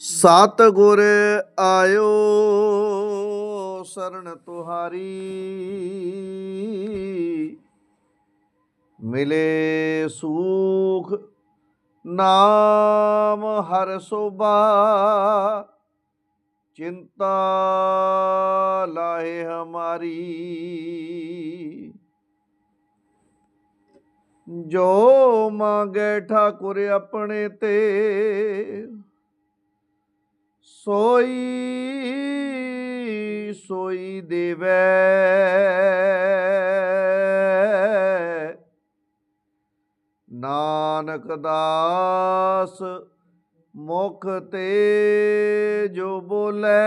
ਸਤ ਗੁਰ ਆਇਓ ਸਰਣ ਤੁਹਾਰੀ। ਮਿਲੇ ਸੂਖ ਨਾਮ ਹਰ ਸੋਭਾ, ਚਿੰਤਾ ਲਾਏ ਹਮਾਰੀ। ਜੋ ਮੰਗੇ ਠਾਕੁਰ ਆਪਣੇ ਤੇ ਸੋਈ ਸੋਈ ਦੇਵੈ। ਨਾਨਕ ਦਾਸ ਮੁਖ ਤੇ ਜੋ ਬੋਲੇ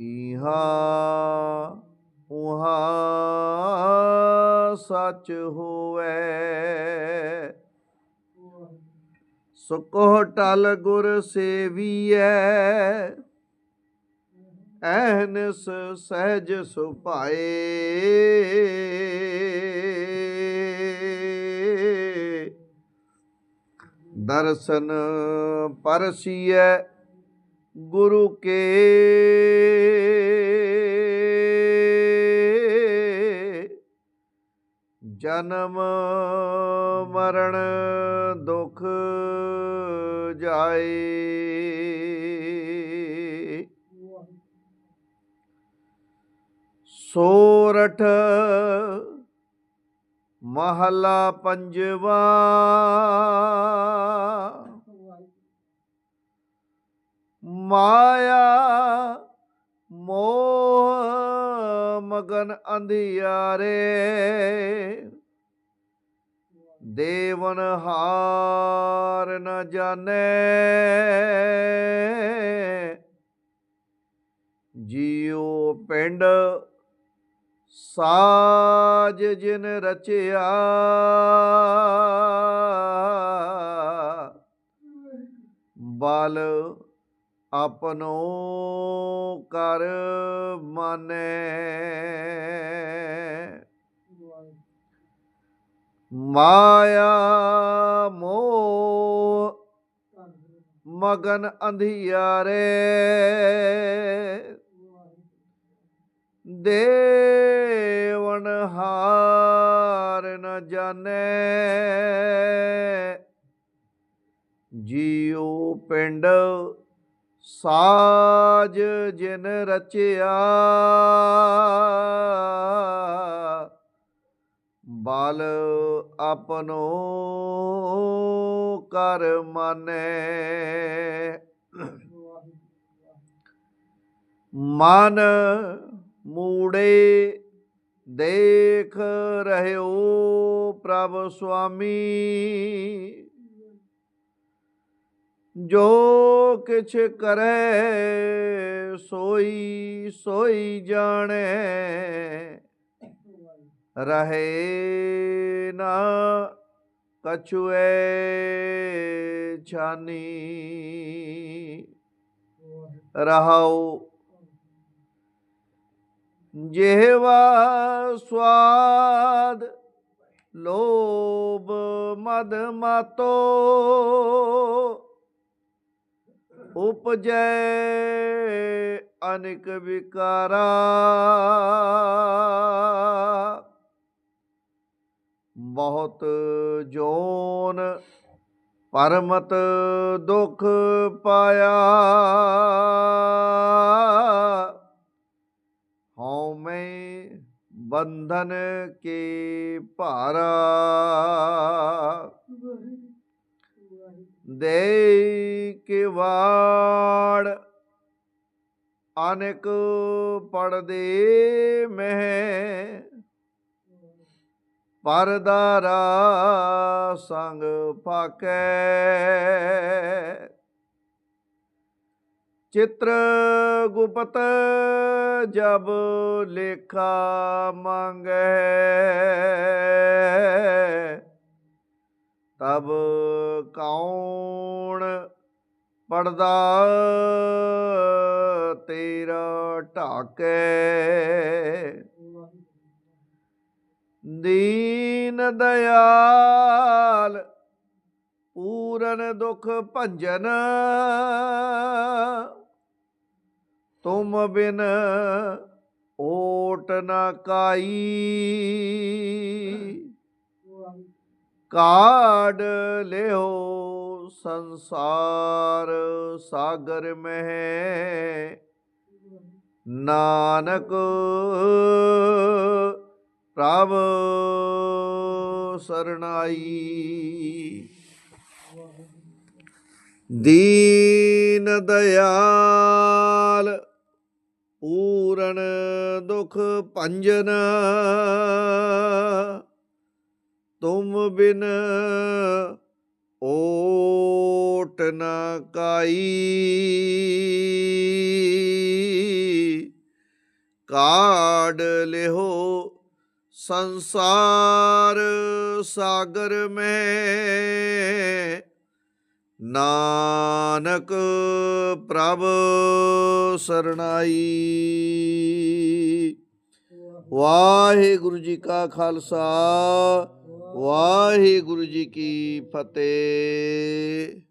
ਇਹਾ ਉਹਾ ਸੱਚ ਹੋ ਸੁਕੋ ਟਲ ਗੁਰ ਸੇਵੀਐ ਐਹਨਸ ਸਹਿਜ ਸੁਭਾਏ। ਦਰਸ਼ਨ ਪਰਸੀਐ ਗੁਰੂ ਕੇ। ਜਨਮ ਮਰਨ ਦੁਖ ਜਾਏ। ਸੋਰਠ ਮਹਲਾ ਪੰਜਵਾ। ਮਾਇਆ ਮੋਹ ਮਗਨ ਅੰਧਿਆਰੇ। ਦੇਵਨ ਹਾਰ ਨ ਜਾਣੈ। ਜੀਉ ਪਿੰਡ ਸਾਜ ਜਿਨ ਰਚਿਆ। ਬਲ ਆਪਣੋ ਕਰ ਮਾਨੈ। ਮਾਇਆ ਮੋਹ ਮਗਨ ਅੰਧਿਆਰੇ। ਦੇਵਨ ਹਾਰ ਨ ਜਾਣੈ। ਜੀਉ ਪਿੰਡ ਸਾਜ ਜਿਨ ਰਚਿਆ ਬਲ ਆਪਣੋ ਕਰ ਮਾਨੈ। ਮਨ ਮੂੜੇ ਦੇਖ ਰਹਿਓ ਪ੍ਰਭ ਸੁਆਮੀ। ਜੋ ਕਿਛ ਕਰੇ, ਸੋਈ ਸੋਈ ਜਾਣੇ। ਰਹੇ ਨਾ ਕਛੁਏ ਛਾਨੀ। ਰਹਾਉ ਜਿਹਵਾ ਸਵਾਦ, ਲੋਭ ਮਦ ਮਾਤੋ। ਉਪਜੈ ਅਨਿਕ ਵਿਕਾਰਾ। ਬਹੁਤ ਜੋਨ ਪਰਮਤ ਦੁਖ ਪਾਇਆ। ਹਉ ਮੈਂ ਬੰਧਨ ਕੇ ਭਾਰਾ। ਦੇ ਕੇ ਵਾੜ ਅਨੇਕ ਪੜਦੇ ਮਹਿ ਪਰਦਾਰਾ ਸੰਗ ਫਾਕੈ ਚਿਤ੍ਰ ਗੁਪਤ ਜਬ ਲੇਖਾ ਮੰਗੈ ਤਬ ਕੌਣ ਪੜਦਾ ਤੇਰਾ ਢਾਕੈ? ਦੀਨ ਦਇਆਲ ਪੂਰਨ ਦੁਖ ਭੰਜਨ, ਤੁਮ ਬਿਨ ਓਟ ਨ ਕਾਈ। ਕਾੜ ਲਿਓ ਸੰਸਾਰ ਸਾਗਰ ਮਹਿ। ਨਾਨਕ ਪ੍ਰਭ ਸਰਣਾਈ। ਦੀਨ ਦਇਆਲ ਪੂਰਨ ਦੁਖ ਭੰਜਨ। ਤੁਮ ਬਿਨ ਓਟ ਨ ਕਾਈ। ਕਾੜ ਲਿਓ ਸੰਸਾਰ ਸਾਗਰ ਮੈਂ ਨਾਨਕ ਪ੍ਰਭ ਸਰਣਾਈ। ਵਾਹਿਗੁਰੂ ਜੀ ਕਾ ਖਾਲਸਾ। ਵਾਹਿਗੁਰੂ ਜੀ ਕੀ ਫਤਿਹ।